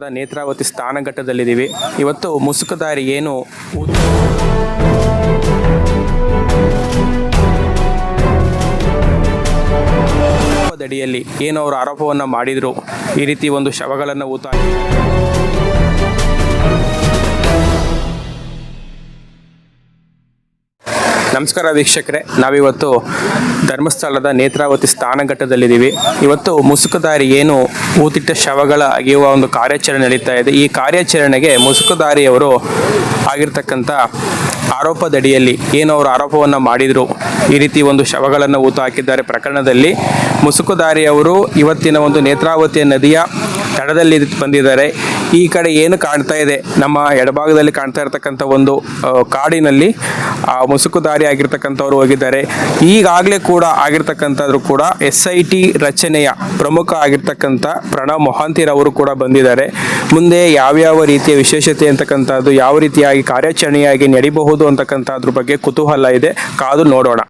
ಧರ್ಮಸ್ಥಳದ ನೇತ್ರಾವತಿ ಸ್ಥಾನಘಟ್ಟದಲ್ಲಿದ್ದೀವಿ. ಇವತ್ತು ಮುಸುಕುದಾರಿ ಏನು? ಅಡಿಯಲ್ಲಿ ಏನು ಅವರು ಆರೋಪವನ್ನು ಮಾಡಿದರು. ಈ ರೀತಿ ಒಂದು ಶವಗಳನ್ನು ಊತ ನಮಸ್ಕಾರ ವೀಕ್ಷಕರೇ. ನಾವಿವತ್ತು ಧರ್ಮಸ್ಥಳದ ನೇತ್ರಾವತಿ ಸ್ಥಾನಘಟ್ಟದಲ್ಲಿದ್ದೀವಿ. ಇವತ್ತು ಮುಸುಕುದಾರಿ ಏನು ಊತಿಟ್ಟ ಶವಗಳ ಅಗೆಯುವ ಒಂದು ಕಾರ್ಯಾಚರಣೆ ನಡೀತಾ ಇದೆ. ಈ ಕಾರ್ಯಾಚರಣೆಗೆ ಮುಸುಕುದಾರಿಯವರು ಆಗಿರ್ತಕ್ಕಂಥ ಆರೋಪದಡಿಯಲ್ಲಿ ಏನು ಅವರು ಆರೋಪವನ್ನು ಮಾಡಿದರು. ಈ ರೀತಿ ಒಂದು ಶವಗಳನ್ನು ಊತ ಹಾಕಿದ್ದಾರೆ ಪ್ರಕರಣದಲ್ಲಿ. ಮುಸುಕುದಾರಿಯವರು ಇವತ್ತಿನ ಒಂದು ನೇತ್ರಾವತಿ ನದಿಯ ತಡದಲ್ಲಿ ಬಂದಿದ್ದಾರೆ. ಈ ಕಡೆ ಏನು ಕಾಣ್ತಾ ಇದೆ? ನಮ್ಮ ಎಡಭಾಗದಲ್ಲಿ ಕಾಣ್ತಾ ಇರತಕ್ಕಂಥ ಒಂದು ಕಾಡಿನಲ್ಲಿ, ಆ ಮುಸುಕುದಾರಿ ಆಗಿರ್ತಕ್ಕಂಥವ್ರು ಹೋಗಿದ್ದಾರೆ. ಈಗಾಗಲೇ ಕೂಡ ಆಗಿರ್ತಕ್ಕಂಥದ್ರು ಕೂಡ ಎಸ್ ಐ ಟಿ ರಚನೆಯ ಪ್ರಮುಖ ಆಗಿರ್ತಕ್ಕಂಥ ಪ್ರಣವ್ ಮೊಹಾಂತಿರವರು ಕೂಡ ಬಂದಿದ್ದಾರೆ. ಮುಂದೆ ಯಾವ್ಯಾವ ರೀತಿಯ ವಿಶೇಷತೆ ಅಂತಕ್ಕಂಥದ್ದು, ಯಾವ ರೀತಿಯಾಗಿ ಕಾರ್ಯಾಚರಣೆಯಾಗಿ ನಡಿಬಹುದು ಅಂತಕ್ಕಂಥದ್ರ ಬಗ್ಗೆ ಕುತೂಹಲ ಇದೆ. ಕಾದು ನೋಡೋಣ.